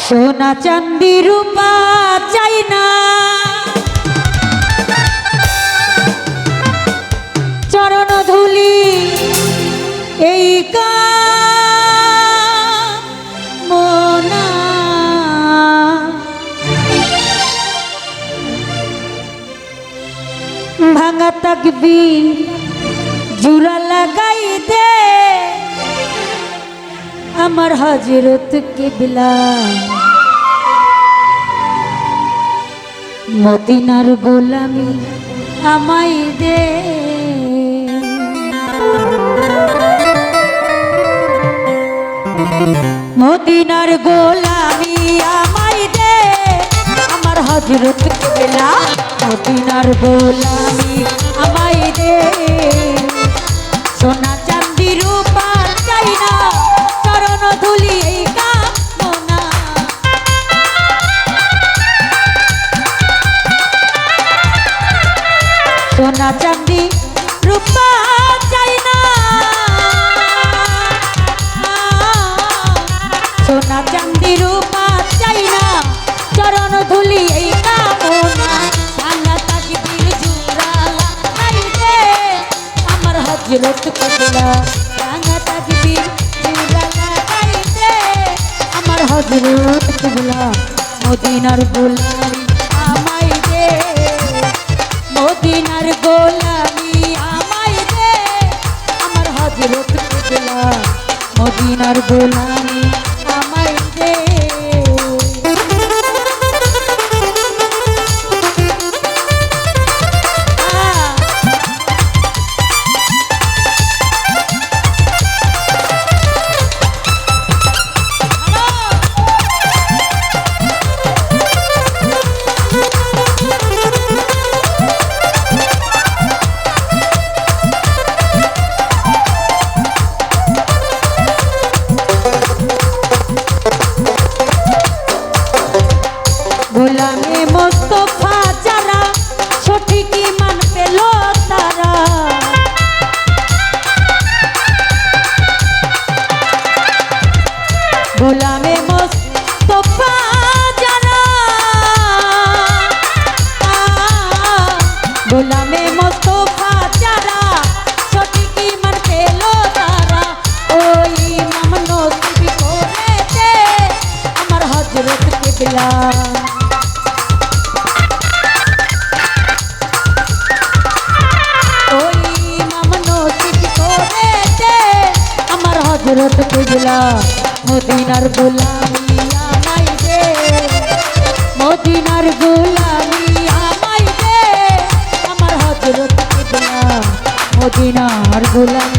সোনা চান্দি রূপা চাই না। চরণ ধুলি এই ভাঙা তাকবি জুড়া লাগাই দে আমার হজরত কিবলা। মদিনার গোলামি আমাই দে। মদিনার গোলামি আমাই দে। আমার হজরত কিবলা, মদিনার গোলামি আমাই দে। সোনা ধুলি এই কামনা, ভাঙা তাকবীর জুড়ালা আই দে আমার হজরত কবলা ভাঙা তাকবীর জুড়ালা আই আমার হজরত মদিনার গোলামি। হজরত কিবলা ওই ইমাম নসিব করেছে আমার হজরত কিবলা মদিনার গোলামি আমাই দে। মদিনার গোলামি আমাই দে আমার হজরত কিবলা মদিনার গোলামি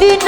বুকে মদিনা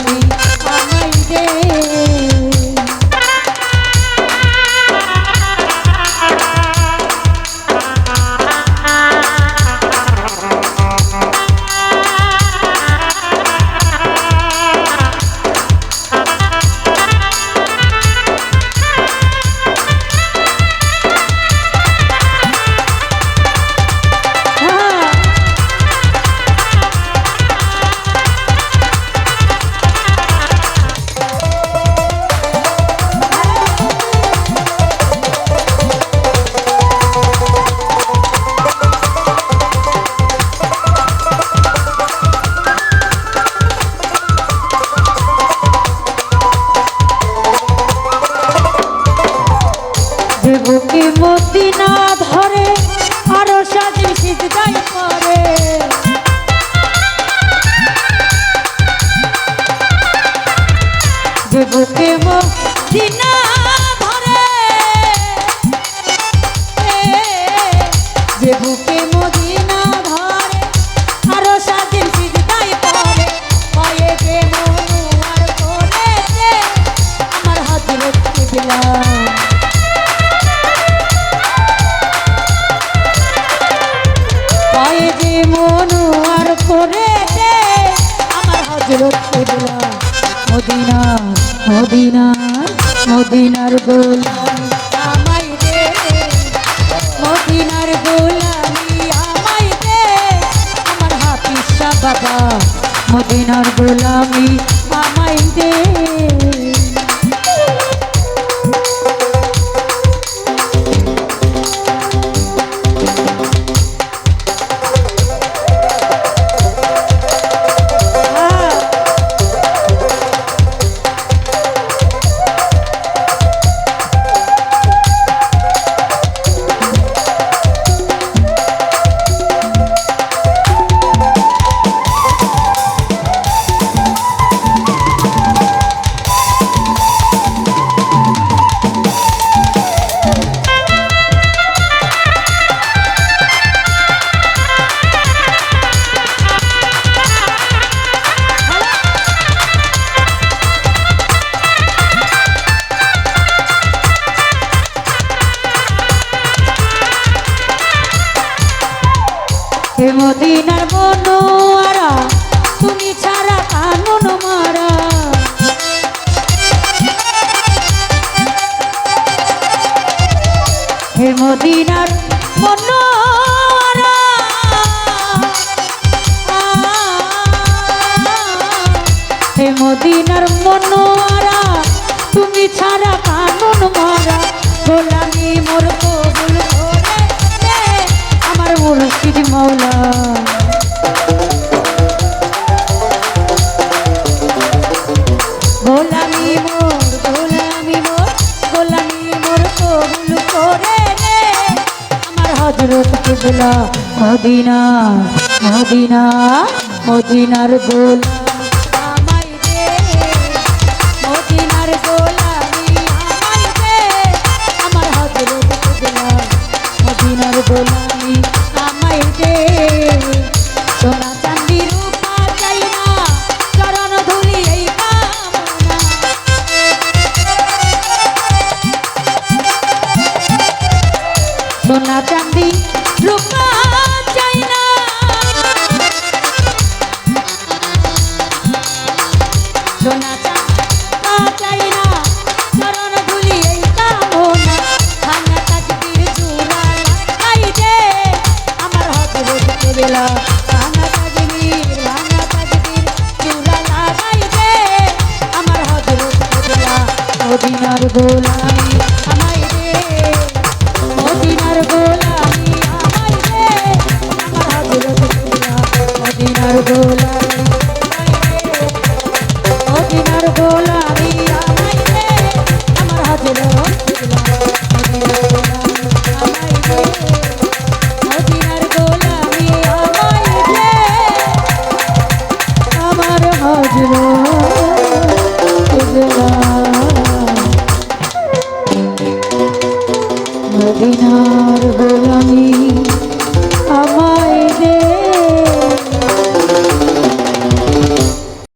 বুকে মো মদিনার গোলাম মদিনার গোলামি আমার হাফিজ বাবা মদিনার গোলামি আমায় দে। হে মদিনার বনুয়ারা তুমি ছাড়া কানুন মারা। হে মদিনার বনুয়ারা হে মদিনার বনুয়ারা তুমি ছাড়া কানুন মারা। গোলামি মালিক মৌলা গোলামি মোর গোলামি মোর গোলামি মোর কবুল করে রে আমার হজরত কিবলা মদিনা মদিনা, মদিনার গোলা Oh.